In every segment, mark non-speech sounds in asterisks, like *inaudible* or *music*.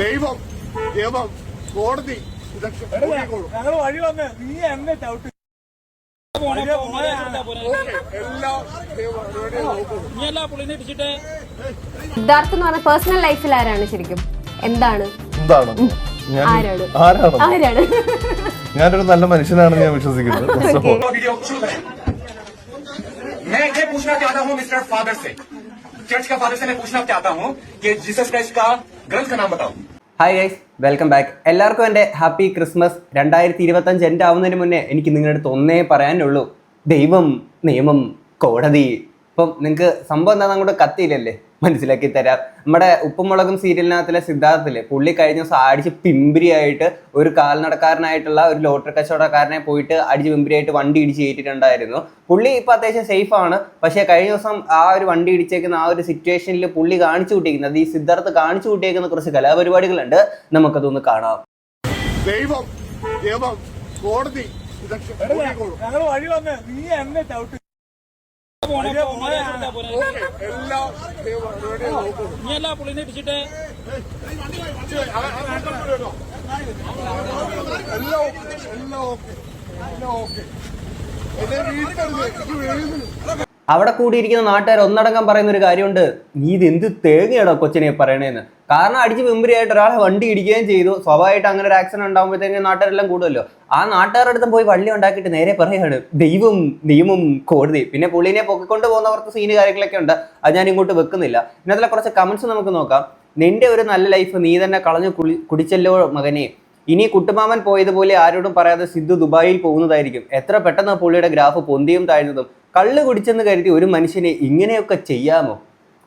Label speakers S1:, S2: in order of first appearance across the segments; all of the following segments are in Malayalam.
S1: ദൈവം നിയമം കോടതി ഇതൊക്കെ നോക്കിക്കോളും.
S2: ഞങ്ങൾ വഴി വന്ന് നീ എന്നെ ചവിട്ടി
S1: ഓക്കേ, എല്ലാം ദൈവം ഇവിടെ നോക്കും.
S3: നീ എല്ലാ പുള്ളിനെ ഇടിച്ചിട്ട്
S4: സിദ്ധാർത്ഥ് എന്ന് പറഞ്ഞ പേഴ്സണൽ ലൈഫിൽ ആരാണ് ശരിക്കും എന്താണ്
S5: എന്താണ് ഞാൻ
S4: ആരാണ്?
S5: ആരാണ്
S4: ആരാണ്
S5: ഞാനൊരു നല്ല മനുഷ്യനാണെന്ന് ഞാൻ വിശ്വസിക്കുന്നത് First of all.
S6: वीडियो शुरू करें मैं ये *laughs* पूछना चाहता हूँ मिस्टर फादर से चर्च का फादर से मैं पूछना चाहता हूँ कि जीसस क्राइस्ट का ഗേൾസ് നാം ബതാവും
S7: ഹായ് ഗൈസ് വെൽക്കം ബാക്ക് എല്ലാവർക്കും എന്റെ ഹാപ്പി ക്രിസ്മസ് രണ്ടായിരത്തി ഇരുപത്തഞ്ച് എന്റെ ആവുന്നതിന് മുന്നേ എനിക്ക് നിങ്ങളുടെ അടുത്ത് ഒന്നേ പറയാനുള്ളൂ. ദൈവം നിയമം കോടതി ഇപ്പം നിങ്ങൾക്ക് സംഭവം എന്താണെന്ന് അങ്ങോട്ട് കത്തിയില്ലല്ലേ? മനസ്സിലാക്കി തരാം. നമ്മുടെ ഉപ്പുമുളകും സീരിയലിനകത്തിലെ സിദ്ധാർത്ഥിൽ പുള്ളി കഴിഞ്ഞ ദിവസം അടിച്ച് പിമ്പിരിയായിട്ട് ഒരു കാൽനടക്കാരനായിട്ടുള്ള ഒരു ലോട്ടറി കച്ചവടക്കാരനെ പോയിട്ട് അടിച്ച് പിമ്പിരിയായിട്ട് വണ്ടി ഇടിച്ച് കയറ്റിയിട്ടുണ്ടായിരുന്നു. പുള്ളി ഇപ്പം അത്യാവശ്യം സേഫ് ആണ്. പക്ഷേ കഴിഞ്ഞ ദിവസം ആ ഒരു വണ്ടി ഇടിച്ചേക്കുന്ന ആ ഒരു സിറ്റുവേഷനിൽ പുള്ളി കാണിച്ചു കൂട്ടിയിരിക്കുന്നത് ഈ സിദ്ധാർത്ഥ് കാണിച്ചു കൂട്ടിയേക്കുന്ന കുറച്ച് കലാപരിപാടികളുണ്ട്. നമുക്കതൊന്ന് കാണാം.
S1: ദൈവം ദൈവം കോടതി ഇതൊക്കെ നോക്കിക്കോളും.
S2: ഞങ്ങൾ വഴി വന്ന് നീ എന്നെ ചവിട്ടി
S3: നീ എല്ലാ പുള്ളിനെ ഇടിച്ചിട്ട്
S1: എല്ലാം ഓക്കേ, എല്ലാം ഓക്കേ, എല്ലാം ഓക്കേ. എന്നെ.
S7: അവിടെ കൂടിയിരിക്കുന്ന നാട്ടുകാർ ഒന്നടങ്കം പറയുന്ന ഒരു കാര്യമുണ്ട്. നീ ഇത് എന്ത് തേങ്ങയാണോ കൊച്ചിനെ പറയണേന്ന്? കാരണം അടിച്ച് വെമ്പരിയായിട്ട് ഒരാളെ വണ്ടി ഇടിക്കുകയും ചെയ്തു. സ്വാഭാവികമായിട്ട് അങ്ങനെ ഒരു ആക്സിഡന്റ് ഉണ്ടാകുമ്പോഴത്തേക്കും നാട്ടുകാരെല്ലാം കൂടുമല്ലോ. ആ നാട്ടുകാരുടെ അടുത്ത് പോയി വള്ളി ഉണ്ടാക്കിയിട്ട് നേരെ പറയാണ് ദൈവം നിയമം കോടതി. പിന്നെ പുള്ളിനെ പൊക്കിക്കൊണ്ട് പോകുന്നവർക്ക് സീന് കാര്യങ്ങളൊക്കെ ഉണ്ട്. അത് ഞാൻ ഇങ്ങോട്ട് വെക്കുന്നില്ല. ഇന്നത്തെ കുറച്ച് കമന്റ്സ് നമുക്ക് നോക്കാം. നിന്റെ ഒരു നല്ല ലൈഫ് നീ തന്നെ കളഞ്ഞു കുളി കുടിച്ചല്ലോ മകനെ. ഇനി കുട്ടുമാമൻ പോയതുപോലെ ആരോടും പറയാതെ സിദ്ധു ദുബായിൽ പോകുന്നതായിരിക്കും. എത്ര പെട്ടെന്ന് പുള്ളിയുടെ ഗ്രാഫ് പൊന്തിയും താഴ്ന്നതും. കള്ള് കുടിച്ചെന്ന് കരുതി ഒരു മനുഷ്യനെ ഇങ്ങനെയൊക്കെ ചെയ്യാമോ?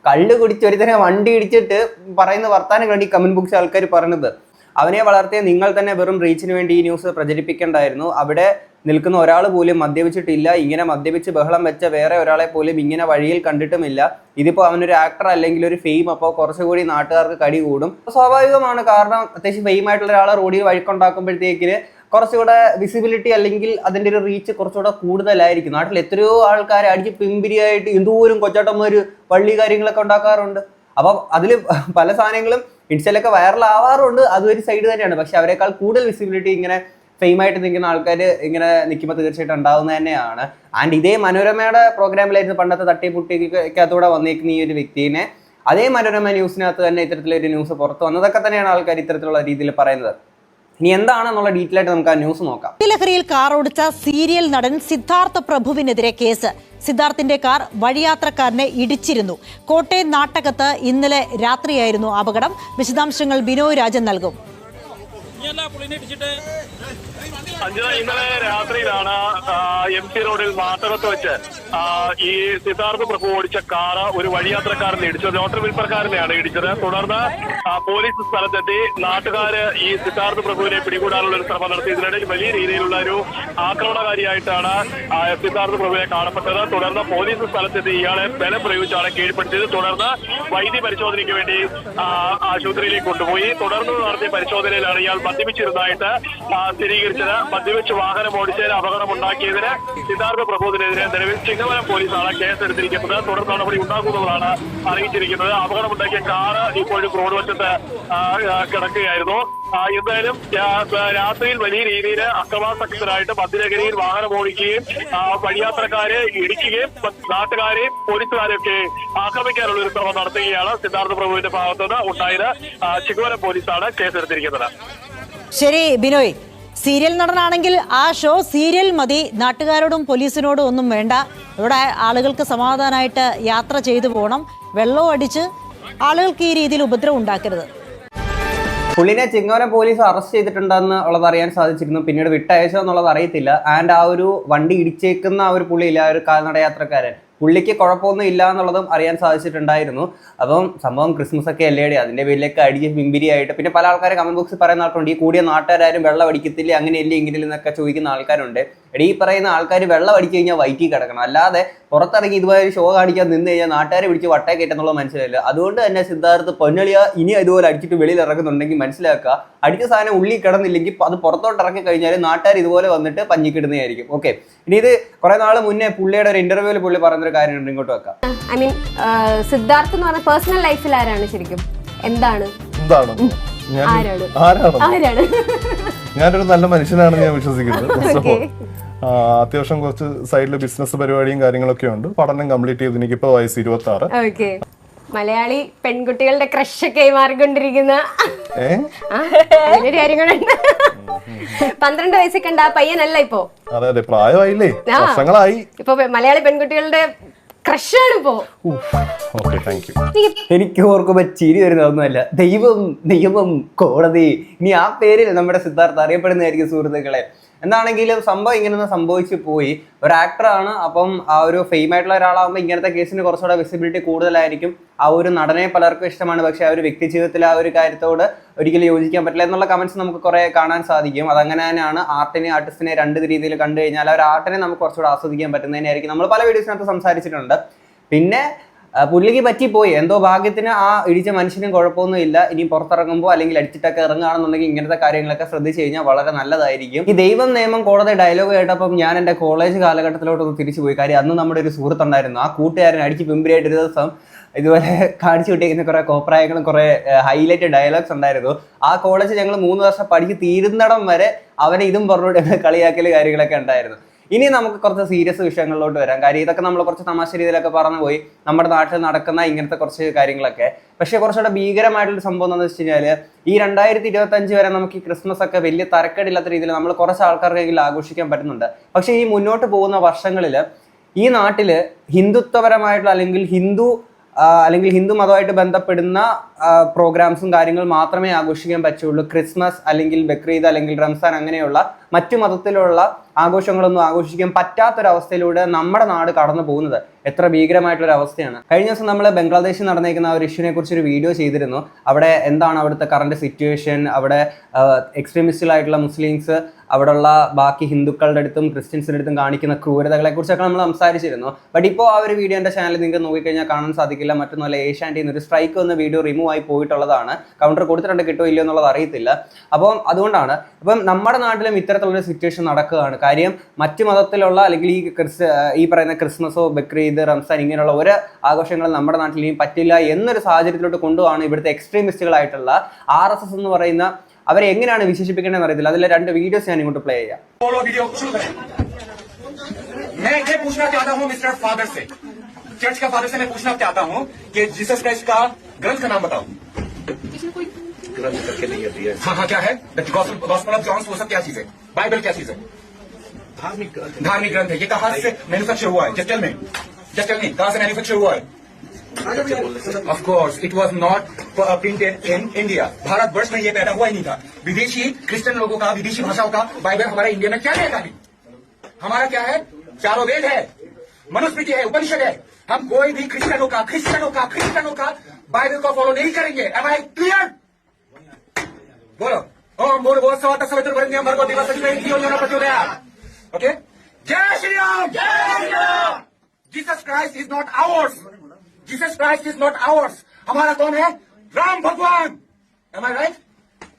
S7: കള്ള് കുടിച്ച് ഒരുത്തനെ വണ്ടി ഇടിച്ചിട്ട് പറയുന്ന വർത്താനം കണ്ടി കമന്റ് ബുക്സ് ആൾക്കാർ പറയുന്നത് അവനെ വളർത്തിയ നിങ്ങൾ തന്നെ വെറും റീച്ചിന് വേണ്ടി ഈ ന്യൂസ് പ്രചരിപ്പിക്കേണ്ടായിരുന്നു. അവിടെ നിൽക്കുന്ന ഒരാൾ പോലും മദ്യപിച്ചിട്ടില്ല. ഇങ്ങനെ മദ്യപിച്ച് ബഹളം വെച്ച വേറെ ഒരാളെ പോലും ഇങ്ങനെ വഴിയിൽ കണ്ടിട്ടുമില്ല. ഇതിപ്പോൾ അവനൊരു ആക്ടർ അല്ലെങ്കിൽ ഒരു ഫെയിം അപ്പോൾ കുറച്ചുകൂടി നാട്ടുകാർക്ക് കടി കൂടും. സ്വാഭാവികമാണ് കാരണം അത്യാവശ്യം ഫെയിം ആയിട്ടുള്ള ഒരാളെ റോഡിൽ വഴിക്കുണ്ടാക്കുമ്പോഴത്തേക്കിന് കുറച്ചുകൂടെ വിസിബിലിറ്റി അല്ലെങ്കിൽ അതിന്റെ ഒരു റീച്ച് കുറച്ചുകൂടെ കൂടുതലായിരിക്കും. നാട്ടിൽ എത്രയോ ആൾക്കാർ അടിച്ച് പിമ്പിരിയായിട്ട് എന്തോരം കൊച്ചാട്ടന്മാര് പള്ളി കാര്യങ്ങളൊക്കെ ഉണ്ടാക്കാറുണ്ട്. അപ്പം അതിൽ പല സാധനങ്ങളും ഇൻസ്റ്റയിലൊക്കെ വൈറൽ ആവാറുണ്ട് ഒരു സൈഡ് തന്നെയാണ്. പക്ഷെ അവരെക്കാൾ കൂടുതൽ വിസിബിലിറ്റി ഇങ്ങനെ ഫെയിം ആയിട്ട് നിൽക്കുന്ന ആൾക്കാർ ഇങ്ങനെ നിൽക്കുമ്പോൾ തീർച്ചയായിട്ടും ഉണ്ടാവുന്നത് തന്നെയാണ്. ആൻഡ് ഇതേ മനോരമയുടെ പ്രോഗ്രാമിലായിരുന്നു പണ്ടത്തെ തട്ടിപ്പുട്ടിക്കകത്തൂടെ വന്നിരിക്കുന്ന ഈ ഒരു വ്യക്തിനെ. അതേ മനോരമ ന്യൂസിനകത്ത് തന്നെ ഇത്തരത്തിലൊരു ന്യൂസ് പുറത്ത് വന്നതൊക്കെ തന്നെയാണ് ആൾക്കാർ ഇത്തരത്തിലുള്ള രീതിയിൽ പറയുന്നത്. ഇനി എന്താണെന്നുള്ള ഡീറ്റെയിൽ ആയിട്ട് നമുക്ക് ആ ന്യൂസ് നോക്കാം.
S8: ലഹരിയിൽ കാർ ഓടിച്ച സീരിയൽ നടൻ സിദ്ധാർത്ഥ പ്രഭുവിനെതിരെ കേസ്. സിദ്ധാർത്ഥിന്റെ കാർ വഴിയാത്രക്കാരനെ ഇടിച്ചിരുന്നു. കോട്ടയം നാട്ടകത്ത് ഇന്നലെ രാത്രിയായിരുന്നു അപകടം. വിശദാംശങ്ങൾ ബിനോയ് രാജൻ നൽകും.
S9: അഞ്ജന ഇന്നലെ രാത്രിയിലാണ് എം സി റോഡിൽ നാട്ടകത്ത് വെച്ച് ഈ സിദ്ധാർത്ഥ പ്രഭു ഓടിച്ച കാറ് ഒരു വഴിയാത്രക്കാരനെ ഇടിച്ചത്. ലോട്ടറി വിൽപ്പനക്കാരനെയാണ് ഇടിച്ചത്. തുടർന്ന് പോലീസ് സ്ഥലത്തെത്തി. നാട്ടുകാര് ഈ സിദ്ധാർത്ഥ പ്രഭുവിനെ പിടികൂടാനുള്ള ഒരു ശ്രമം നടത്തി. ഇതിനിടയിൽ വലിയ രീതിയിലുള്ള ഒരു ആക്രമണകാരിയായിട്ടാണ് സിദ്ധാർത്ഥ പ്രഭുവിനെ കാണപ്പെട്ടത്. തുടർന്ന് പോലീസ് സ്ഥലത്തെത്തി. ഇയാളെ ബലം പ്രയോഗിച്ചാണ് കീഴ്പ്പെടുത്തിയത്. തുടർന്ന് വൈദ്യ പരിശോധനയ്ക്ക് വേണ്ടി ആശുപത്രിയിലേക്ക് കൊണ്ടുപോയി. തുടർന്ന് നടത്തിയ പരിശോധനയിലാണ് ഇയാൾ മദ്യപിച്ചിരുന്നതായിട്ട് ആ, സ്ഥിരീകരിച്ചത് മദ്യപിച്ച് വാഹനം ഓടിച്ചതിന് അപകടമുണ്ടാക്കിയതിന് സിദ്ധാർത്ഥ പ്രബോധിനെതിരെ നിലവിൽ ചിങ്ങവനം പോലീസാണ് കേസെടുത്തിരിക്കുന്നത്. തുടർ നടപടി ഉണ്ടാക്കുന്നതാണ് അറിയിച്ചിരിക്കുന്നത്. അപകടമുണ്ടാക്കിയ കാറ് ഇപ്പോഴും റോഡ് വശത്ത് കിടക്കുകയായിരുന്നു. എന്തായാലും രാത്രിയിൽ വലിയ രീതിയിൽ അക്രമാസക്തരായിട്ട് മദ്യനഗരിയിൽ വാഹനം ഓടിക്കുകയും വഴിയാത്രക്കാരെ ഇടിക്കുകയും നാട്ടുകാരെയും പോലീസുകാരെയൊക്കെ ആക്രമിക്കാനുള്ള ഒരു ശ്രമം നടത്തുകയാണ് സിദ്ധാർത്ഥ പ്രഭുവിന്റെ ഭാഗത്തുനിന്ന് ഉണ്ടായത് ആ, ചിങ്ങവനം പോലീസാണ് കേസെടുത്തിരിക്കുന്നത്.
S8: ശരി ബിനോയ് സീരിയൽ നടനാണെങ്കിൽ ആ ഷോ സീരിയൽ മതി. നാട്ടുകാരോടും പോലീസിനോടും ഒന്നും വേണ്ട. ഇവിടെ ആളുകൾക്ക് സമാധാനമായിട്ട് യാത്ര ചെയ്തു പോകണം വെള്ളവും അടിച്ച് ആളുകൾക്ക് ഈ രീതിയിൽ ഉപദ്രവം ഉണ്ടാക്കരുത്.
S7: പുള്ളിനെ ചിങ്ങവനം പോലീസ് അറസ്റ്റ് ചെയ്തിട്ടുണ്ടെന്ന് ഉള്ളത് അറിയാൻ സാധിച്ചിരുന്നു. പിന്നീട് വിട്ടയച്ചോ എന്നുള്ളത് അറിയത്തില്ല. ആൻഡ് ആ ഒരു വണ്ടി ഇടിച്ചേക്കുന്ന ആ ഒരു പുള്ളിയില്ല ആ ഒരു കാൽനട യാത്രക്കാരൻ പുള്ളിക്ക് കുഴപ്പമൊന്നും ഇല്ല എന്നുള്ളതും അറിയാൻ സാധിച്ചിട്ടുണ്ടായിരുന്നു. അപ്പം സംഭവം ക്രിസ്മസ് ഒക്കെ അല്ലേടി അതിന്റെ പേരിലേക്ക് അടിച്ച് പിമ്പിരിയായിട്ട് പിന്നെ പല ആൾക്കാരും കമന്റ് ബോക്സിൽ പറയുന്ന ആൾക്കാരുണ്ട് ഈ കൂടിയ നാട്ടുകാരും വെള്ളം അടിക്കത്തില്ല അങ്ങനെയല്ലേ ഇങ്ങനെ എന്നൊക്കെ ചോദിക്കുന്ന ആൾക്കാരുണ്ട്. എടീ ഈ പറയുന്ന ആൾക്കാർ വെള്ളം അടിച്ചു കഴിഞ്ഞാൽ വൈറ്റി കിടക്കണം. അല്ലാതെ പുറത്തിറങ്ങി ഇതുപോലെ ഷോ കാണിക്കാൻ നിന്ന് കഴിഞ്ഞാൽ നാട്ടുകാരെ പിടിച്ച് വട്ടേ കയറ്റെന്നുള്ള മനസ്സിലായില്ല. അതുകൊണ്ട് തന്നെ സിദ്ധാർത്ഥ് പൊന്നളിയ ഇനി ഇതുപോലെ അടിച്ചിട്ട് വെളിയിൽ ഇറങ്ങുന്നുണ്ടെങ്കിൽ മനസ്സിലാക്കുക. അടിച്ച സാധനം ഉള്ളിൽ കിടന്നില്ലെങ്കിൽ അത് പുറത്തോട്ട് ഇറങ്ങി കഴിഞ്ഞാൽ നാട്ടുകാർ ഇതുപോലെ വന്നിട്ട് പഞ്ഞിക്കിടുന്നതായിരിക്കും. ഓക്കെ ഇനി ഇത് കുറെ നാൾ മുന്നേ പുള്ളിയുടെ ഒരു ഇന്റർവ്യൂവിൽ പുള്ളി പറഞ്ഞൊരു കാര്യമുണ്ട്. ഇങ്ങോട്ട് വെക്കാം.
S4: ഐ മീൻ സിദ്ധാർത്ഥ് എന്ന് പറഞ്ഞ പേഴ്സണൽ ലൈഫിൽ ആരാണ് ശരിക്കും? എന്താണ്?
S5: എന്താണ്? ഞാൻ
S4: ആരാണ്?
S5: ആരാണ്?
S4: ആരാണ്?
S5: ഞാനൊരു നല്ല മനുഷ്യനാണെന്ന് ഞാൻ വിശ്വസിക്കുന്നത് *laughs* അത്യാവശ്യം കുറച്ച് സൈഡിൽ ബിസിനസ് പരിപാടിയും കാര്യങ്ങളൊക്കെ ഉണ്ട്. പഠനം കംപ്ലീറ്റ് ചെയ്ത്. എനിക്കിപ്പോ വയസ്സ് ഇരുപത്തി ആറ്
S4: ഓക്കെ മലയാളി പെൺകുട്ടികളുടെ ക്രഷൊക്കെ ആയി മാറിക്കൊണ്ടിരിക്കുന്ന. കാര്യം കൂടെ പന്ത്രണ്ട് വയസ്സിൽ കണ്ട ആ പയ്യനല്ല ഇപ്പോ.
S5: അതെ അതെ. പ്രായമായില്ലേ? വർഷങ്ങളായി.
S4: ഇപ്പൊ മലയാളി പെൺകുട്ടികളുടെ ക്രഷാണ് ഇപ്പോ.
S7: എനിക്ക് ഓർക്കുമ്പോ ചിരി വരുന്നതൊന്നുമല്ല ദൈവം നിയമം കോടതി. ഇനി ആ പേരിൽ നമ്മുടെ സിദ്ധാർത്ഥ അറിയപ്പെടുന്നതായിരിക്കും സുഹൃത്തുക്കളെ. എന്താണെങ്കിലും സംഭവം ഇങ്ങനെ സംഭവിച്ചു പോയി. ഒരു ആക്ടറാണ് അപ്പം ആ ഒരു ഫെയിം ആയിട്ടുള്ള ഒരാളാകുമ്പോൾ ഇങ്ങനത്തെ കേസിന് കുറച്ചുകൂടെ വിസിബിലിറ്റി കൂടുതലായിരിക്കും. ആ ഒരു നടനെ പലർക്കും ഇഷ്ടമാണ്. പക്ഷേ ആ ഒരു വ്യക്തി ജീവിതത്തിൽ ആ ഒരു കാര്യത്തോട് ഒരിക്കലും യോജിക്കാൻ പറ്റില്ല എന്നുള്ള കമൻസ് നമുക്ക് കുറെ കാണാൻ സാധിക്കും. അതങ്ങനെ തന്നെയാണ് ആർട്ടിനെ ആർട്ടിസ്റ്റിനെ രണ്ട് രീതിയിൽ കണ്ടു കഴിഞ്ഞാൽ ആ ഒരു ആർട്ടിനെ നമുക്ക് കുറച്ചുകൂടെ ആസ്വദിക്കാൻ പറ്റുന്നതിനായിരിക്കും. നമ്മൾ പല വീഡിയോസിനകത്ത് സംസാരിച്ചിട്ടുണ്ട്. പിന്നെ പുള്ളിക്ക് പറ്റിപ്പോയി എന്തോ ഭാഗ്യത്തിന് ആ ഇടിച്ച മനുഷ്യനും കുഴപ്പമൊന്നും ഇല്ല. ഇനി പുറത്തിറങ്ങുമ്പോൾ അല്ലെങ്കിൽ അടിച്ചിട്ടൊക്കെ ഇറങ്ങുകയാണെന്നുണ്ടെങ്കിൽ ഇങ്ങനത്തെ കാര്യങ്ങളൊക്കെ ശ്രദ്ധിച്ചു കഴിഞ്ഞാൽ വളരെ നല്ലതായിരിക്കും. ഈ ദൈവം നിയമം കോടതി ഡയലോഗ് കേട്ടപ്പം ഞാൻ എന്റെ കോളേജ് കാലഘട്ടത്തിലോട്ടൊന്ന് തിരിച്ചു പോയി. കാര്യം അന്ന് നമ്മുടെ ഒരു സുഹൃത്തുണ്ടായിരുന്നു. ആ കൂട്ടുകാരൻ അടിച്ച് പിമ്പിരിയായിട്ട് ഒരു ദിവസം ഇതുപോലെ *laughs* കാണിച്ചു കിട്ടിയിരിക്കുന്ന കുറെ കോപ്രായങ്ങളും കുറേ ഹൈലൈറ്റ് ഡയലോഗ്സ് ഉണ്ടായിരുന്നു. ആ കോളേജ് ഞങ്ങൾ മൂന്ന് വർഷം പഠിച്ച് തീരുന്നിടം വരെ അവനെ ഇതും പറഞ്ഞുകൊണ്ട് കളിയാക്കൽ കാര്യങ്ങളൊക്കെ ഉണ്ടായിരുന്നു. ഇനി നമുക്ക് കുറച്ച് സീരിയസ് വിഷയങ്ങളിലോട്ട് വരാം. കാര്യം ഇതൊക്കെ നമ്മൾ കുറച്ച് തമാശ രീതിയിലൊക്കെ പറഞ്ഞു പോയി നമ്മുടെ നാട്ടിൽ നടക്കുന്ന ഇങ്ങനത്തെ കുറച്ച് കാര്യങ്ങളൊക്കെ. പക്ഷേ കുറച്ചുകൂടെ ഭീകരമായിട്ടുള്ള സംഭവം എന്താണെന്ന് വെച്ച് കഴിഞ്ഞാൽ ഈ രണ്ടായിരത്തി ഇരുപത്തി അഞ്ച് വരെ നമുക്ക് ഈ ക്രിസ്മസ് ഒക്കെ വലിയ തരക്കേടില്ലാത്ത രീതിയിൽ നമ്മൾ കുറച്ച് ആൾക്കാർക്കെങ്കിലും ആഘോഷിക്കാൻ പറ്റുന്നുണ്ട്. പക്ഷേ ഈ മുന്നോട്ട് പോകുന്ന വർഷങ്ങളിൽ ഈ നാട്ടിൽ ഹിന്ദുത്വപരമായിട്ടുള്ള അല്ലെങ്കിൽ ഹിന്ദു അല്ലെങ്കിൽ ഹിന്ദു മതമായിട്ട് ബന്ധപ്പെടുന്ന പ്രോഗ്രാംസും കാര്യങ്ങളും മാത്രമേ ആഘോഷിക്കാൻ പറ്റുള്ളൂ. ക്രിസ്മസ് അല്ലെങ്കിൽ ബക്രീദ് അല്ലെങ്കിൽ റംസാൻ അങ്ങനെയുള്ള മറ്റു മതത്തിലുള്ള ആഘോഷങ്ങളൊന്നും ആഘോഷിക്കാൻ പറ്റാത്തൊരവസ്ഥയിലൂടെ നമ്മുടെ നാട് കടന്നു പോകുന്നത് എത്ര ഭീകരമായിട്ടുള്ള അവസ്ഥയാണ് കഴിഞ്ഞ ദിവസം നമ്മൾ ബംഗ്ലാദേശിൽ നടന്നേക്കുന്ന ഒരു ഇഷ്യൂനെ കുറിച്ച് ഒരു വീഡിയോ ചെയ്തിരുന്നു. അവിടെ എന്താണ് അവിടുത്തെ കറണ്ട് സിറ്റുവേഷൻ അവിടെ എക്സ്ട്രീമിസ്റ്റുകളായിട്ടുള്ള മുസ്ലിംസ് അവിടെയുള്ള ബാക്കി ഹിന്ദുക്കളുടെ അടുത്തും ക്രിസ്ത്യൻസിന്റെ അടുത്തും കാണിക്കുന്ന ക്രൂരതകളെ കുറിച്ചൊക്കെ നമ്മൾ സംസാരിച്ചിരുന്നു. ബട്ട് ഇപ്പോൾ ആ ഒരു വീഡിയോ എന്റെ ചാനൽ നിങ്ങൾക്ക് നോക്കിക്കഴിഞ്ഞാൽ കാണാൻ സാധിക്കില്ല. മറ്റൊന്നുമല്ല ഏഷ്യാന്റെ ഒരു സ്ട്രൈക്ക് വന്ന വീഡിയോ റിമൂവ് ആയി പോയിട്ടുള്ളതാണ്. കൗണ്ടർ കൊടുത്തിട്ടുണ്ട് കിട്ടുമോ ഇല്ലയോ എന്നുള്ളത് അറിയത്തില്ല. അപ്പം അതുകൊണ്ടാണ്. അപ്പം നമ്മുടെ നാട്ടിലും ഇത്തരത്തിലുള്ള സിറ്റുവേഷൻ നടക്കുകയാണ് കാര്യം മറ്റു മതത്തിലുള്ള അല്ലെങ്കിൽ ഈ ക്രിസ് ഈ പറയുന്ന ക്രിസ്മസോ ബക്രീദ് റംസാൻ ഇങ്ങനെയുള്ള ഒരു ആഘോഷങ്ങളും നമ്മുടെ നാട്ടിൽ ഇനി പറ്റില്ല എന്നൊരു സാഹചര്യത്തിലോട്ട് കൊണ്ടുപോകാണ് ഇവിടുത്തെ എക്സ്ട്രീമിസ്റ്റുകളായിട്ടുള്ള ആർ എസ് എസ് എന്ന് പറയുന്ന അവരെ എങ്ങനെയാണ് വിശേഷിപ്പിക്കേണ്ടതെന്ന് അറിയത്തില്ല അതിലെ രണ്ട് വീഡിയോസ് ഞാൻ ഇങ്ങോട്ട് പ്ലേ ചെയ്യാം
S6: बोलो वीडियो शुरू करें मैं ये पूछना चाहता हूँ मिस्टर फादर से चर्च का फादर से मैं पूछना चाहता हूँ कि जीसस क्राइस्ट का ग्रंथ का नाम बताओ
S1: ग्रंथ करके नहीं दिया
S6: हाँ। हाँ क्या है? गॉस्पल ऑफ़ जॉन्स वो सब क्या चीज़ है? बाइबल क्या चीज़ है?
S1: धार्मिक ग्रंथ।
S6: धार्मिक ग्रंथ है। ये कहाँ से मैन्युफैक्चर हुआ है? Just tell me just tell me कहाँ से मैन्युफैक्चर हुआ है? Of course it was not printed in India Bharat वर्ष में ये पैदा हुआ ही नहीं था। विदेशी क्रिश्चियन लोगों का विदेशी भाषाओं का बाइबल हमारे इंडिया में क्या रहेगा नहीं हमारा क्या है? चारों वेद है। मनुस्मृति है उपनिषद है। हम कोई भी क्रिश्चियनों का क्रिश्चियनों का क्रिश्चियनों का बाइबल को फॉलो नहीं करेंगे। एम आई क्लियर बोलो। ओम बोलो बहुत सवा तक भर्गो ओके? जय श्री राम जय Shri Ram Jesus Christ is not ours Jesus Christ is not ours हमारा कौन है? राम भगवान। Am I right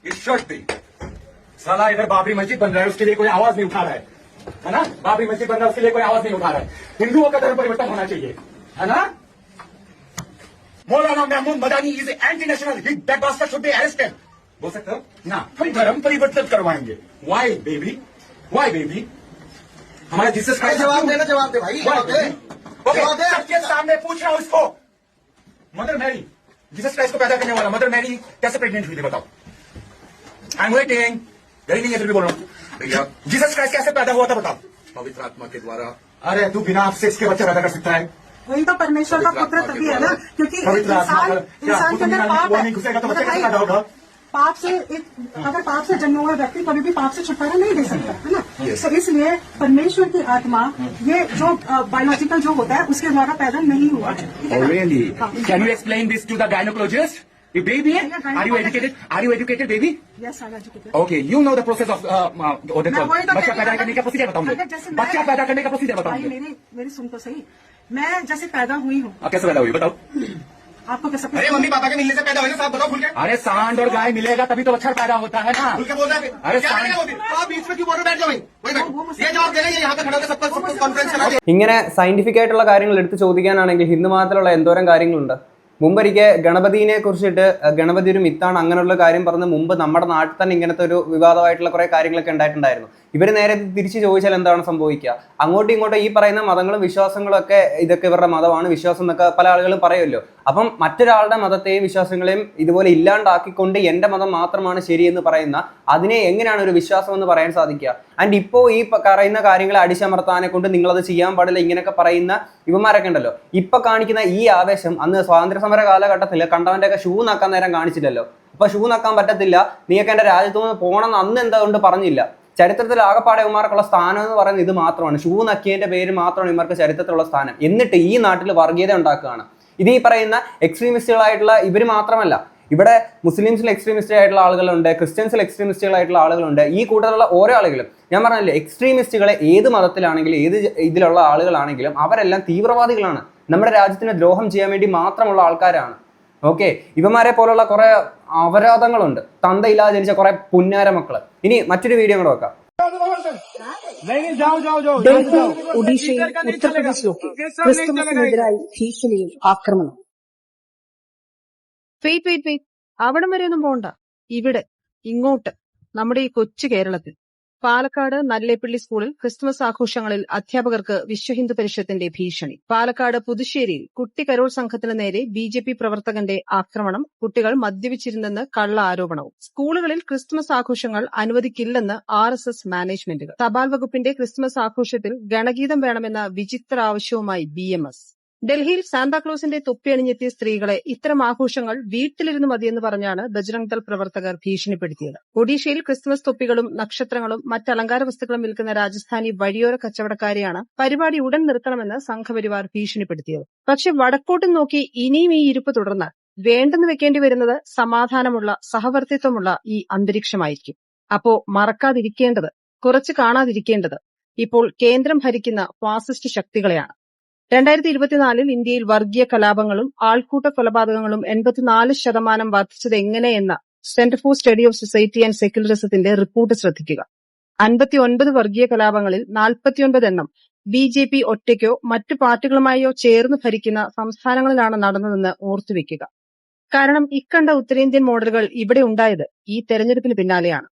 S6: it should be साला इधर बाबरी मस्जिद बन रहा है, उसके लिए कोई आवाज़ नहीं उठा रहा है। है ना? बाबरी मस्जिद बन रहा है, उसके लिए कोई आवाज़ नहीं उठा रहा है। हिंदुओं का धर्म परिवर्तन होना चाहिए। है ना? मौलाना Mahmood Madani is anti national he that bastard should be arrested बोल सकते हो? ना हम धर्म परिवर्तन करवाएँगे। वाई बेबी वाई बेबी हमारे जीसस क्राइस्ट
S1: जवाब देना जवाब दे भाई जवाब दे।
S6: ओके
S1: जवाब दे।
S6: सबके सामने पूछ रहा हूँ इसको। मदर मैरी जीसस क्राइस्ट को पैदा करने वाला मदर मैरी कैसे प्रेग्नेंट हुई थी बताओ? आई एम वेटिंग यही नहीं है फिर भी बोल रहा हूँ।
S1: भैया।
S6: जीसस क्राइस्ट कैसे पैदा हुआ था बताओ?
S1: पवित्र आत्मा के द्वारा।
S6: अरे तू बिना सेक्स के बच्चा पैदा कर सकता है।
S10: वही तो परमेश्वर का पुत्र तभी है ना क्योंकि इंसान
S6: का-
S10: इंसान के अंदर पाप है। पाप से एक अगर पाप से जन्मा हुआ व्यक्ति कभी भी पाप से छुटकारा नहीं दे सकता है ना? तो इसलिए परमेश्वर की आत्मा ये जो बायोलॉजिकल जो होता है उसके द्वारा पैदा नहीं हुआ है। ठीक ना?
S6: really can you explain this to the gynecologist? You baby? Are you educated? Are you educated baby?
S10: Yes, I'm educated.
S6: okay you know the process of uh, uh,
S10: वही तो
S6: बच्चा पैदा करने का प्रोसीजर बताऊँगे
S10: जैसे
S6: बच्चा पैदा करने का प्रोसीजर
S10: भाई मेरी मेरी सुन तो सही। मैं जैसे पैदा हुई हूँ।
S6: कैसे पैदा हुई बताओ।
S10: आपको कैसे
S1: अरे मम्मी पापा के मिलने से पैदा हुए ना साहब बताओ खुल के
S6: अरे सांड और गाय मिलेगा तभी तो बच्चा पैदा होता है ना
S1: खुल के बोल रहे हैं
S6: अरे
S1: क्या
S6: साहब।
S1: करेंगे वो भी? तो आप बीच में क्यों बोल रहे हो? बैठ जाओ वहीं वहीं बैठो ये जवाब देना ये यहाँ पे खड़ा होकर सबका कॉन्फ्रेंस करा
S7: ഇങ്ങനെ സയന്റിഫിക് ആയിട്ടുള്ള കാര്യങ്ങൾ എടുത്ത് ചോദിക്കാനാണെങ്കിൽ ഹിന്ദു മതത്തിലുള്ള എന്തോരം കാര്യങ്ങളുണ്ട് മുമ്പൊരിക്കൽ ഗണപതിനെ കുറിച്ചിട്ട് അഹ് ഗണപതി ഒരു മിത്താണ് അങ്ങനെയുള്ള കാര്യം പറഞ്ഞ് മുമ്പ് നമ്മുടെ നാട്ടിൽ തന്നെ ഇങ്ങനത്തെ ഒരു വിവാദമായിട്ടുള്ള കുറെ കാര്യങ്ങളൊക്കെ ഉണ്ടായിട്ടുണ്ടായിരുന്നു ഇവർ നേരെ തിരിച്ച് ചോദിച്ചാൽ എന്താണ് സംഭവിക്കുക? അങ്ങോട്ടും ഇങ്ങോട്ടും ഈ പറയുന്ന മതങ്ങളും വിശ്വാസങ്ങളും ഒക്കെ ഇതൊക്കെ ഇവരുടെ മതമാണ്. വിശ്വാസം എന്നൊക്കെ പല ആളുകളും പറയുമല്ലോ. അപ്പം മറ്റൊരാളുടെ മതത്തെയും വിശ്വാസങ്ങളെയും ഇതുപോലെ ഇല്ലാണ്ടാക്കിക്കൊണ്ട് എന്റെ മതം മാത്രമാണ് ശരിയെന്ന് പറയുന്ന അതിനെ എങ്ങനെയാണ് ഒരു വിശ്വാസം എന്ന് പറയാൻ സാധിക്കുക? ആൻഡ് ഇപ്പോൾ ഈ പറയുന്ന കാര്യങ്ങളെ അടിച്ചമർത്താനെ കൊണ്ട് നിങ്ങളത് ചെയ്യാൻ പാടില്ല ഇങ്ങനെയൊക്കെ പറയുന്ന ഇവന്മാരൊക്കെ ഉണ്ടല്ലോ. ഇപ്പൊ കാണിക്കുന്ന ഈ ആവേശം അന്ന് സ്വാതന്ത്ര്യ സമര കാലഘട്ടത്തിൽ കണ്ടവന്റെ ഒക്കെ ഷൂ നക്കാൻ നേരം കാണിച്ചില്ലല്ലോ. അപ്പൊ ഷൂ നക്കാൻ പറ്റത്തില്ല. നീയൊക്കെ എന്റെ രാജ്യത്തു നിന്ന് പോകണമെന്ന് അന്ന് എന്താ കൊണ്ട് പറഞ്ഞില്ല. ചരിത്രത്തിൽ ആകപ്പാടെ ഇവന്മാർക്കുള്ള സ്ഥാനം എന്ന് പറയുന്നത് ഇത് മാത്രമാണ്. ഷൂ നക്കിയതിന്റെ പേര് മാത്രമാണ് ഇവർക്ക് ചരിത്രത്തിലുള്ള സ്ഥാനം. എന്നിട്ട് ഈ നാട്ടിൽ വർഗീയത ഉണ്ടാക്കുകയാണ്. ഇത് ഈ പറയുന്ന എക്സ്ട്രീമിസ്റ്റുകളായിട്ടുള്ള ഇവർ മാത്രമല്ല. ഇവിടെ മുസ്ലിംസിൽ എക്സ്ട്രീമിസ്റ്റ് ആയിട്ടുള്ള ആളുകളുണ്ട് ക്രിസ്ത്യൻസിൽ എക്സ്ട്രീമിസ്റ്റുകളായിട്ടുള്ള ആളുകളുണ്ട്. ഈ കൂട്ടത്തിലുള്ള ഓരോ ആളുകളും ഞാൻ പറഞ്ഞില്ലേ എക്സ്ട്രീമിസ്റ്റുകളെ ഏത് മതത്തിലാണെങ്കിലും ഏത് ഇതിലുള്ള ആളുകളാണെങ്കിലും അവരെല്ലാം തീവ്രവാദികളാണ്. നമ്മുടെ രാജ്യത്തിന് ദ്രോഹം ചെയ്യാൻ വേണ്ടി മാത്രമുള്ള ആൾക്കാരാണ്. ഓക്കെ? ഇവന്മാരെ പോലുള്ള കുറെ അപരാധങ്ങളുണ്ട് തന്തയില്ലാതെ ജനിച്ച കുറെ പുന്നാര മക്കൾ. ഇനി മറ്റൊരു വീഡിയോ കൂടെ വെക്കാം.
S10: ഡൽഹി ഒഡീഷയിൽ ഉത്തർപ്രദേശിലൊക്കെ ഭീഷണിയും ആക്രമണം
S11: വെയിറ്റ് വെയിറ്റ് വെയിറ്റ് അവിടം വരെ ഒന്നും പോണ്ട. ഇവിടെ ഇങ്ങോട്ട്. നമ്മുടെ ഈ കൊച്ചു കേരളത്തിൽ. പാലക്കാട് നല്ലേപ്പള്ളി സ്കൂളിൽ ക്രിസ്തുമസ് ആഘോഷങ്ങളിൽ അധ്യാപകർക്ക് വിശ്വഹിന്ദു പരിഷത്തിന്റെ ഭീഷണി. പാലക്കാട് പുതുശ്ശേരിയിൽ കുട്ടി കരോൾ സംഘത്തിന് നേരെ ബി ജെ പി പ്രവർത്തകന്റെ ആക്രമണം. കുട്ടികൾ മദ്യപിച്ചിരുന്നെന്ന് കള്ള ആരോപണവും. സ്കൂളുകളിൽ ക്രിസ്തുമസ് ആഘോഷങ്ങൾ അനുവദിക്കില്ലെന്ന് ആർ എസ് എസ് മാനേജ്മെന്റുകൾ. തപാൽ വകുപ്പിന്റെ ക്രിസ്തുമസ് ആഘോഷത്തിൽ ഗണഗീതം വേണമെന്ന വിചിത്ര ആവശ്യവുമായി ബി എം എസ്. ഡൽഹിയിൽ സാന്താക്ലോസിന്റെ തൊപ്പി അണിഞ്ഞെത്തിയ സ്ത്രീകളെ ഇത്തരം ആഘോഷങ്ങൾ വീട്ടിലിരുന്ന് മതിയെന്ന് പറഞ്ഞാണ് ബജ്രംഗ് ദൾ പ്രവർത്തകർ ഭീഷണിപ്പെടുത്തിയത്. ഒഡീഷയിൽ ക്രിസ്മസ് തൊപ്പികളും നക്ഷത്രങ്ങളും മറ്റ് അലങ്കാര വസ്തുക്കളും വിൽക്കുന്ന രാജസ്ഥാനി വഴിയോര കച്ചവടക്കാരെയാണ് പരിപാടി ഉടൻ നിർത്തണമെന്ന് സംഘപരിവാർ ഭീഷണിപ്പെടുത്തിയത്. പക്ഷെ വടക്കോട്ടും നോക്കി ഇനിയും ഈ ഇരിപ്പ് തുടർന്നാൽ വേണ്ടെന്ന് വെക്കേണ്ടി വരുന്നത് സമാധാനമുള്ള സഹവർത്തിത്വമുള്ള ഈ അന്തരീക്ഷമായിരിക്കും. അപ്പോ മറക്കാതിരിക്കേണ്ടത് കുറച്ച് കാണാതിരിക്കേണ്ടത് ഇപ്പോൾ കേന്ദ്രം ഭരിക്കുന്ന ഫാസിസ്റ്റ് ശക്തികളെയാണ്. രണ്ടായിരത്തി ഇരുപത്തിനാലിൽ ഇന്ത്യയിൽ വർഗീയ കലാപങ്ങളും ആൾക്കൂട്ട കൊലപാതകങ്ങളും എൺപത്തിനാല് ശതമാനം വർദ്ധിച്ചത് എങ്ങനെയെന്ന centre for study of society and സെക്യുലറിസത്തിന്റെ report ശ്രദ്ധിക്കുക. അൻപത്തിയൊൻപത് വർഗീയ കലാപങ്ങളിൽ നാൽപ്പത്തിയൊൻപത് എണ്ണം ബി ജെ പി ഒറ്റയ്ക്കോ മറ്റു പാർട്ടികളുമായോ ചേർന്ന് ഭരിക്കുന്ന സംസ്ഥാനങ്ങളിലാണ് നടന്നതെന്ന് ഓർത്തുവെക്കുക. കാരണം ഇക്കണ്ട ഉത്തരേന്ത്യൻ മോഡലുകൾ ഇവിടെ ഉണ്ടായത് ഈ തെരഞ്ഞെടുപ്പിന് പിന്നാലെയാണ്.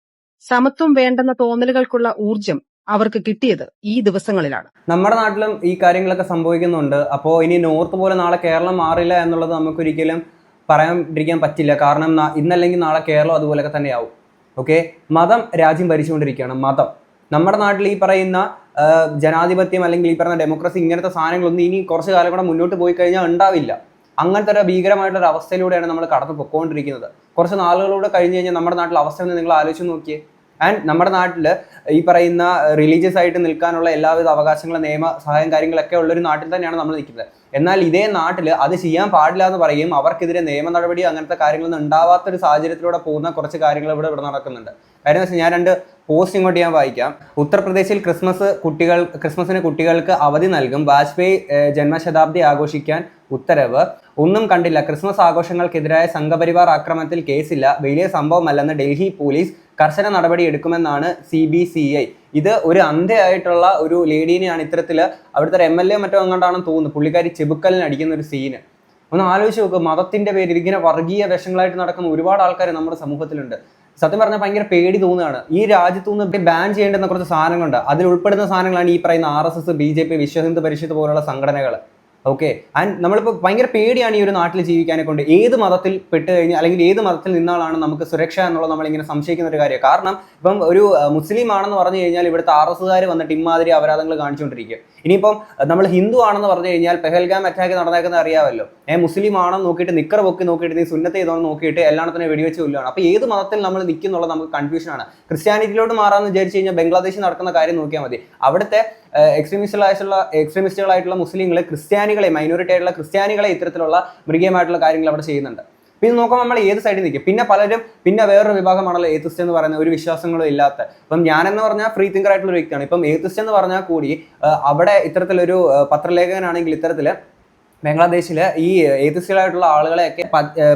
S11: സമത്വം വേണ്ടെന്ന തോന്നലുകൾക്കുള്ള ഊർജം അവർക്ക് കിട്ടിയത് ഈ ദിവസങ്ങളിലാണ്.
S7: നമ്മുടെ നാട്ടിലും ഈ കാര്യങ്ങളൊക്കെ സംഭവിക്കുന്നുണ്ട്. അപ്പോ ഇനി നോർത്ത് പോലെ നാളെ കേരളം മാറില്ല എന്നുള്ളത് നമുക്കൊരിക്കലും പറയാണ്ടിരിക്കാൻ പറ്റില്ല. കാരണം ഇന്നല്ലെങ്കിൽ നാളെ കേരളം അതുപോലെയൊക്കെ തന്നെയാവും. ഓക്കെ? മതം രാജ്യം ഭരിച്ചുകൊണ്ടിരിക്കുകയാണ്. മതം. നമ്മുടെ നാട്ടിൽ ഈ പറയുന്ന ജനാധിപത്യം അല്ലെങ്കിൽ ഈ പറയുന്ന ഡെമോക്രസി ഇങ്ങനത്തെ സാധനങ്ങളൊന്നും ഇനി കുറച്ച് കാലം കൂടെ മുന്നോട്ട് പോയി കഴിഞ്ഞാൽ ഉണ്ടാവില്ല. അങ്ങനത്തെ ഒരു ഭീകരമായിട്ടുള്ള അവസ്ഥയിലൂടെയാണ് നമ്മൾ കടന്നു പൊക്കോണ്ടിരിക്കുന്നത് കുറച്ച് നാളുകളൂടെ കഴിഞ്ഞ് കഴിഞ്ഞാൽ നമ്മുടെ നാട്ടിലെ അവസ്ഥ നിങ്ങൾ ആലോചിച്ച് നോക്കിയേ. ആൻഡ് നമ്മുടെ നാട്ടിൽ ഈ പറയുന്ന റിലീജിയസ് ആയിട്ട് നിൽക്കാനുള്ള എല്ലാവിധ അവകാശങ്ങളും നിയമ സഹായം കാര്യങ്ങളൊക്കെ ഉള്ളൊരു നാട്ടിൽ തന്നെയാണ് നമ്മൾ നിൽക്കുന്നത്. എന്നാൽ ഇതേ നാട്ടിൽ അത് ചെയ്യാൻ പാടില്ല എന്ന് പറയും അവർക്കെതിരെ നിയമ നടപടി അങ്ങനത്തെ കാര്യങ്ങളൊന്നും ഉണ്ടാവാത്തൊരു സാഹചര്യത്തിലൂടെ പോകുന്ന കുറച്ച് കാര്യങ്ങൾ ഇവിടെ ഇവിടെ നടക്കുന്നുണ്ട്. കാര്യം വെച്ചാൽ ഞാൻ രണ്ട് പോസ്റ്റ് ഇങ്ങോട്ട് ഞാൻ വായിക്കാം. ഉത്തർപ്രദേശിൽ ക്രിസ്മസ് കുട്ടികൾ ക്രിസ്മസിന് കുട്ടികൾക്ക് അവധി നൽകും. വാജ്പേയി ജന്മശതാബ്ദി ആഘോഷിക്കാൻ ഉത്തരവ്. ഒന്നും കണ്ടില്ല. ക്രിസ്മസ് ആഘോഷങ്ങൾക്കെതിരായ സംഘപരിവാർ ആക്രമണത്തിൽ കേസില്ല. വലിയ സംഭവമല്ലെന്ന് ഡൽഹി പോലീസ് കർശന നടപടി എടുക്കുമെന്നാണ് സി ബി സി ഐ. ഇത് ഒരു അന്ധയായിട്ടുള്ള ഒരു ലേഡീനെയാണ് ഇത്തരത്തിൽ അവിടുത്തെ എം എൽ എ മറ്റോ എങ്ങോട്ടാണെന്ന് തോന്നുന്നു. പുള്ളിക്കാരി ചെബുക്കലിന് അടിക്കുന്ന ഒരു സീന് ഒന്ന് ആലോചിച്ച് നോക്കുക മതത്തിന്റെ പേരിൽ ഇങ്ങനെ വർഗീയ വേഷങ്ങളായിട്ട് നടക്കുന്ന ഒരുപാട് ആൾക്കാർ നമ്മുടെ സമൂഹത്തിലുണ്ട്. സത്യം പറഞ്ഞാൽ ഭയങ്കര പേടി തോന്നുകയാണ്. ഈ രാജ്യത്തു നിന്ന് ബാൻ ചെയ്യേണ്ടുന്ന കുറച്ച് സാധനങ്ങളുണ്ട്. അതിൽ ഉൾപ്പെടുന്ന സാധനങ്ങളാണ് ഈ പറയുന്ന R S S B J P Vishwa Hindu Parishad പോലുള്ള സംഘടനകൾ ഓക്കെ ആൻഡ് നമ്മളിപ്പോൾ ഭയങ്കര പേടിയാണ് ഈ ഒരു നാട്ടിൽ ജീവിക്കാനെ കൊണ്ട്. ഏത് മതത്തിൽ പെട്ട് കഴിഞ്ഞാൽ അല്ലെങ്കിൽ ഏത് മതത്തിൽ നിന്നാളാണ് നമുക്ക് സുരക്ഷ എന്നുള്ളത് നമ്മളിങ്ങനെ സംശയിക്കുന്ന ഒരു കാര്യം കാരണം ഇപ്പം ഒരു മുസ്ലിം ആണെന്ന് പറഞ്ഞു കഴിഞ്ഞാൽ ഇവിടുത്തെ ആർ എസ്സുകാർ വന്നിട്ട് ഇമാതിരി അപരാധങ്ങൾ കാണിച്ചുകൊണ്ടിരിക്കുക ഇനിയിപ്പം നമ്മൾ ഹിന്ദു ആണെന്ന് പറഞ്ഞു കഴിഞ്ഞാൽ പെഹൽഗാം അറ്റാക്ക് നടന്നേക്കുന്ന അറിയാമല്ലോ. ഏ മുസ്ലിം ആണെന്ന് നോക്കിയിട്ട് നിക്കർ പൊക്കി നോക്കിയിട്ട് നീ സുന്നത്തെ ചെയ്തോന്ന് നോക്കിയിട്ട് എല്ലാത്തിനെ വെടിവെച്ച് കൊല്ലുകയാണ് അപ്പോൾ ഏത് മതത്തിൽ നമ്മൾ നിൽക്കുന്നുള്ള നമുക്ക് കൺഫ്യൂഷനാണ് ക്രിസ്ത്യാനിറ്റിയിലോട്ട് മാറാമെന്ന് വിചാരിച്ചു കഴിഞ്ഞാൽ ബംഗ്ലാദേശിൽ നടക്കുന്ന കാര്യം നോക്കിയാൽ മതി. അവിടുത്തെ എക്സ്ട്രീമിസ്റ്റുകളായിട്ടുള്ള എക്സ്ട്രീമിസ്റ്റുകളായിട്ടുള്ള മുസ്ലിങ്ങളെ ക്രിസ്ത്യാനികളെ മൈനോറിറ്റി ആയിട്ടുള്ള ക്രിസ്ത്യാനികളെ ഇത്തരത്തിലുള്ള മൃഗീയമായിട്ടുള്ള കാര്യങ്ങൾ അവിടെ ചെയ്യുന്നുണ്ട്. പിന്നെ നോക്കുമ്പോൾ നമ്മൾ ഏത് സൈഡിൽ നിൽക്കും? പിന്നെ പലരും പിന്നെ വേറൊരു വിഭാഗമാണല്ലോ ഏത്തിസ്റ്റ് എന്ന് പറയുന്ന ഒരു വിശ്വാസങ്ങളും ഇല്ലാത്ത. ഇപ്പം ഞാനെന്ന് പറഞ്ഞാൽ ഫ്രീ തിങ്കർ ആയിട്ടുള്ള ഒരു വ്യക്തിയാണ്. ഇപ്പം ഏത്തിസ്റ്റ് എന്ന് പറഞ്ഞാൽ കൂടി അവിടെ ഇത്തരത്തിലൊരു പത്രലേഖകനാണെങ്കിൽ ഇത്തരത്തിൽ ബംഗ്ലാദേശിൽ ഈ ഏത്തിസ്റ്റുകളായിട്ടുള്ള ആളുകളെയൊക്കെ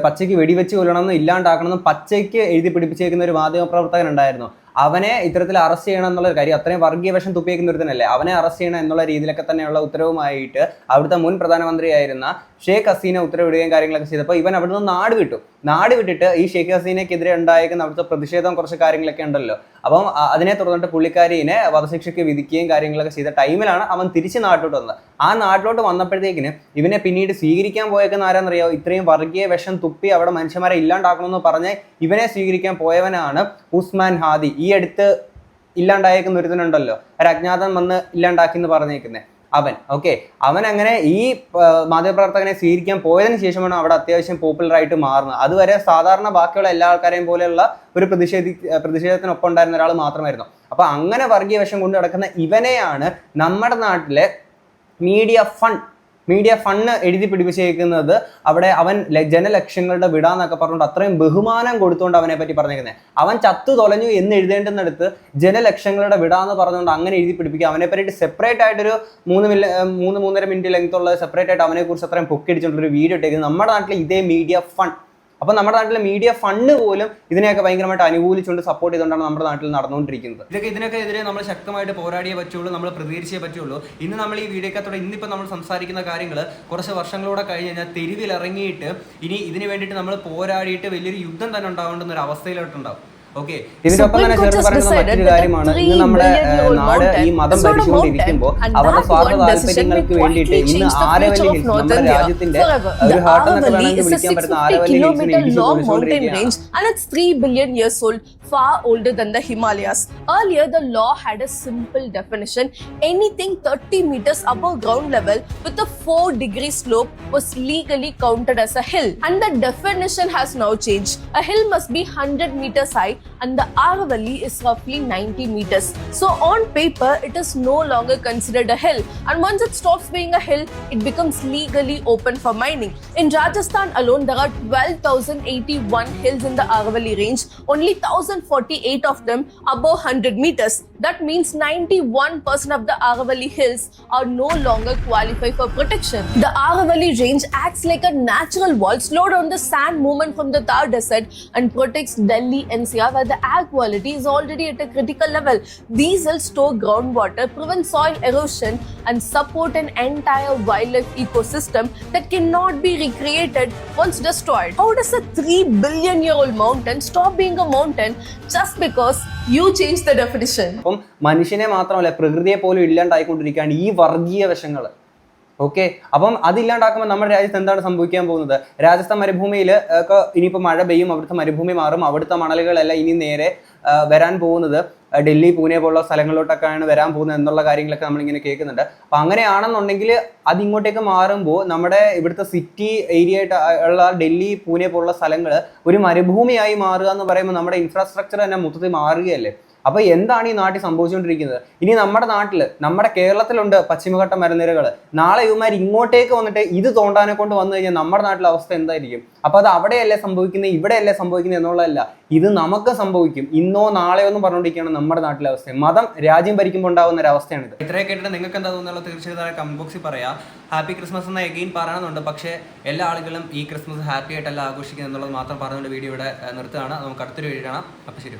S7: പച്ചയ്ക്ക് വെടിവെച്ച് കൊല്ലണമെന്നും ഇല്ലാണ്ടാക്കണമെന്നും പച്ചയ്ക്ക് എഴുതി പിടിപ്പിച്ചേക്കുന്ന ഒരു മാധ്യമ പ്രവർത്തകൻ ഉണ്ടായിരുന്നു. അവനെ ഇത്തരത്തിൽ അറസ്റ്റ് ചെയ്യണം എന്നുള്ള കാര്യം അത്രയും വർഗീയ വിഷം തുപ്പിയേക്കുന്ന ഒരുത്തനല്ലേ അവനെ അറസ്റ്റ് ചെയ്യണം എന്നുള്ള രീതിയിലൊക്കെ തന്നെയുള്ള ഉത്തരവുമായിട്ട് അവിടുത്തെ മുൻ പ്രധാനമന്ത്രിയായിരുന്ന ഷേഖ് ഹസീന ഉത്തരവിടുകയും കാര്യങ്ങളൊക്കെ ചെയ്തപ്പോൾ ഇവൻ അവിടുന്ന് നാട് വിട്ടു. നാട് വിട്ടിട്ട് ഈ ഷേഖ് ഹസീനയ്ക്കെതിരെ ഉണ്ടായിരിക്കുന്ന അവിടുത്തെ പ്രതിഷേധം കുറച്ച് കാര്യങ്ങളൊക്കെ ഉണ്ടല്ലോ. അപ്പം അതിനെ തുടർന്നിട്ട് പുള്ളിക്കാരിനെ വധശിക്ഷയ്ക്ക് വിധിക്കുകയും കാര്യങ്ങളൊക്കെ ചെയ്ത ടൈമിലാണ് അവൻ തിരിച്ച് നാട്ടിലോട്ട് വന്നത്. ആ നാട്ടിലോട്ട് വന്നപ്പോഴത്തേക്കിന് ഇവനെ പിന്നീട് സ്വീകരിക്കാൻ പോയേക്കുന്ന ആരാന്നറിയോ ഇത്രയും വർഗീയ വിഷം തുപ്പി അവിടെ മനുഷ്യന്മാരെ ഇല്ലാണ്ടാക്കണമെന്ന് പറഞ്ഞ് ഇവനെ സ്വീകരിക്കാൻ പോയവനാണ് ഉസ്മാൻ ഹാദി. ഈ അടുത്ത് ഇല്ലാണ്ടായേക്കുന്ന ഒരുത്തനുണ്ടല്ലോ. ഒരു അജ്ഞാതൻ വന്ന് ഇല്ലാണ്ടാക്കി എന്ന് പറഞ്ഞേക്കുന്നത് അവൻ. ഓക്കെ. അവൻ അങ്ങനെ ഈ മാധ്യമപ്രവർത്തകനെ സ്വീകരിക്കാൻ പോയതിനു ശേഷമാണ് അവിടെ അത്യാവശ്യം പോപ്പുലർ ആയിട്ട് മാറുന്നത്. അതുവരെ സാധാരണ ബാക്കിയുള്ള എല്ലാ ആൾക്കാരെയും പോലെയുള്ള ഒരു പ്രതിഷേധി പ്രതിഷേധത്തിനൊപ്പം ഉണ്ടായിരുന്ന ഒരാൾ മാത്രമായിരുന്നു. അപ്പൊ അങ്ങനെ വർഗീയ വശം കൊണ്ട് നടക്കുന്ന ഇവനെയാണ് നമ്മുടെ നാട്ടിലെ മീഡിയ ഫണ്ട് മീഡിയ ഫണ്ട് എഴുതി പിടിപ്പിച്ചേക്കുന്നത് അവിടെ അവൻ ജനലക്ഷ്യങ്ങളുടെ വിടാന്നൊക്കെ പറഞ്ഞുകൊണ്ട് അത്രയും ബഹുമാനം കൊടുത്തുകൊണ്ട് അവനെ പറ്റി പറഞ്ഞേക്കുന്നത് അവൻ ചത്തു തൊലഞ്ഞു എന്ന് എഴുതേണ്ടുന്നിടത്ത് ജനലക്ഷ്യങ്ങളുടെ വിടാന്ന് പറഞ്ഞുകൊണ്ട് അങ്ങനെ എഴുതി പിടിപ്പിക്കുക. അവനെ പറ്റിയിട്ട് സെപ്പറേറ്റ് ആയിട്ടൊരു മൂന്ന് മില്ല മൂന്ന് മൂന്നര മിനിറ്റ് ലെങ്ത്തുള്ള സെപ്പറേറ്റ് ആയിട്ട് അവനെ കുറിച്ച് അത്രയും പൊക്കിടിച്ചുകൊണ്ടൊരു വീഡിയോ ഇട്ടേക്കുന്നത് നമ്മുടെ നാട്ടിൽ ഇതേ മീഡിയ ഫണ്ട് അപ്പൊ നമ്മുടെ നാട്ടിലെ മീഡിയ ഫണ്ട് പോലും ഇതിനെയൊക്കെ ഭയങ്കരമായിട്ട് അനുകൂലിച്ചുകൊണ്ട് സപ്പോർട്ട് ചെയ്തുകൊണ്ടാണ് നമ്മുടെ നാട്ടിൽ നടന്നുകൊണ്ടിരിക്കുന്നത്. ഇതൊക്കെ ഇതിനൊക്കെ എതിരെ നമ്മൾ ശക്തമായിട്ട് പോരാടിയേ പറ്റുള്ളൂ നമ്മൾ പ്രതികരിച്ചേ പറ്റുള്ളൂ. ഇന്ന് നമ്മൾ ഈ വീഡിയോക്കത്തോടെ ഇന്നിപ്പോൾ നമ്മൾ സംസാരിക്കുന്ന കാര്യങ്ങൾ കുറച്ച് വർഷങ്ങളോടെ കഴിഞ്ഞ് കഴിഞ്ഞാൽ തെരുവിലിറങ്ങിയിട്ട് ഇനി ഇതിന് വേണ്ടിയിട്ട് നമ്മൾ പോരാടിയിട്ട് വലിയൊരു യുദ്ധം തന്നെ ഉണ്ടാവേണ്ടുന്ന ഒരു അവസ്ഥയിലോട്ടുണ്ടാവും. ഓക്കെ ഇതിന്റെ തന്നെ ചേർത്ത് പറയുന്ന മറ്റൊരു കാര്യമാണ്. ഇന്ന് നമ്മുടെ നാട് ഈ മതം ഭരിച്ചുകൊണ്ടിരിക്കുമ്പോൾ അവരുടെ സ്വാർത്ഥ താല്പര്യങ്ങൾക്ക് വേണ്ടിയിട്ട് ഇന്ന് ആരവല്ലി ഹിൽസ് നമ്മുടെ രാജ്യത്തിന്റെ ഒരു ഹാർട്ട് എന്നൊക്കെ വേണമെങ്കിൽ വിളിക്കാൻ പറ്റുന്ന ആരവല്ലി ഹിൽസിനെ ഇടിച്ചു പൊളിച്ചുകൊണ്ടിരിക്കുകയാണ്
S12: and it's 3 billion years old, far older than the Himalayas. Earlier, the law had a simple definition anything 30 meters above ground level with a 4 degree slope was legally counted as a hill. And the definition has now changed. A hill must be 100 meters high, and the Aravalli is roughly 90 meters. So, on paper, it is no longer considered a hill. And once it stops being a hill, it becomes legally open for mining. In Rajasthan alone, there are 12,081 hills in the Aravalli range, only 1,048 of them above 100 meters. That means 91% of the Aravalli hills are no longer qualified for protection. The Aravalli range acts like a natural wall, slow down the sand movement from the Thar Desert and protects Delhi and NCR where the air quality is already at a critical level. These hills store groundwater, prevent soil erosion and support an entire wildlife ecosystem that cannot be recreated once destroyed. How does a 3 billion year old mountain stop being a mountain just because you change the definition?
S7: അപ്പം മനുഷ്യനെ മാത്രമല്ല പ്രകൃതിയെ പോലും ഇല്ലാണ്ടായിക്കൊണ്ടിരിക്കുകയാണ് ഈ വർഗീയ വശങ്ങൾ ഓക്കെ അപ്പം അതില്ലാണ്ടാക്കുമ്പോൾ നമ്മുടെ രാജ്യത്ത് എന്താണ് സംഭവിക്കാൻ പോകുന്നത്? രാജസ്ഥാൻ മരുഭൂമിയിൽ ഒക്കെ ഇനിയിപ്പോൾ മഴ പെയ്യും അവിടുത്തെ മരുഭൂമി മാറും അവിടുത്തെ മണലുകളെല്ലാം ഇനി നേരെ വരാൻ പോകുന്നത് ഡൽഹി പൂനെ പോലുള്ള സ്ഥലങ്ങളിലോട്ടൊക്കെയാണ് വരാൻ പോകുന്നത് എന്നുള്ള കാര്യങ്ങളൊക്കെ നമ്മളിങ്ങനെ കേൾക്കുന്നുണ്ട്. അപ്പം അങ്ങനെയാണെന്നുണ്ടെങ്കിൽ അത് ഇങ്ങോട്ടേക്ക് മാറുമ്പോൾ നമ്മുടെ ഇവിടുത്തെ സിറ്റി ഏരിയ ആയിട്ട് ഉള്ള ഡൽഹി പൂനെ പോലുള്ള സ്ഥലങ്ങൾ ഒരു മരുഭൂമിയായി മാറുക എന്ന് പറയുമ്പോൾ നമ്മുടെ ഇൻഫ്രാസ്ട്രക്ചർ തന്നെ മൊത്തത്തിൽ മാറുകയല്ലേ? അപ്പൊ എന്താണ് ഈ നാട്ടിൽ സംഭവിച്ചുകൊണ്ടിരിക്കുന്നത്? ഇനി നമ്മുടെ നാട്ടിൽ നമ്മുടെ കേരളത്തിലുണ്ട് പശ്ചിമഘട്ട മരനിരകൾ നാളെ ഇവന്മാർ ഇങ്ങോട്ടേക്ക് വന്നിട്ട് ഇത് തോണ്ടാനെ കൊണ്ട് വന്നു കഴിഞ്ഞാൽ നമ്മുടെ നാട്ടിലെ അവസ്ഥ എന്തായിരിക്കും? അപ്പോൾ അത് അവിടെയല്ലേ സംഭവിക്കുന്നത് ഇവിടെയല്ലേ സംഭവിക്കുന്നത് എന്നുള്ളതല്ല. ഇത് നമുക്ക് സംഭവിക്കും. ഇന്നോ നാളെയോ എന്ന് പറഞ്ഞുകൊണ്ടിരിക്കുകയാണ് നമ്മുടെ നാട്ടിലെ അവസ്ഥ. മതം രാജ്യം ഭരിക്കുമ്പോൾ ഉണ്ടാകുന്ന ഒരു അവസ്ഥയാണിത്. ഇത്രയൊക്കെ കേട്ടിട്ട് നിങ്ങൾക്ക് എന്താ തോന്നുന്നത്? തീർച്ചയായിട്ടും കമന്റ് ബോക്സിൽ പറയാം. ഹാപ്പി ക്രിസ്മസ് എന്ന എഗെയിൻ പറയണമെന്നുണ്ട്. പക്ഷേ എല്ലാ ആളുകളും ഈ ക്രിസ്മസ് ഹാപ്പി ആയിട്ടല്ല ആഘോഷിക്കുന്നത് എന്നുള്ളത് മാത്രം പറഞ്ഞുകൊണ്ട് വീഡിയോ ഇവിടെ നിർത്തുകയാണ്. നമുക്ക് അടുത്തൊരു വീഡിയോ കാണാം. അപ്പോൾ ശരി.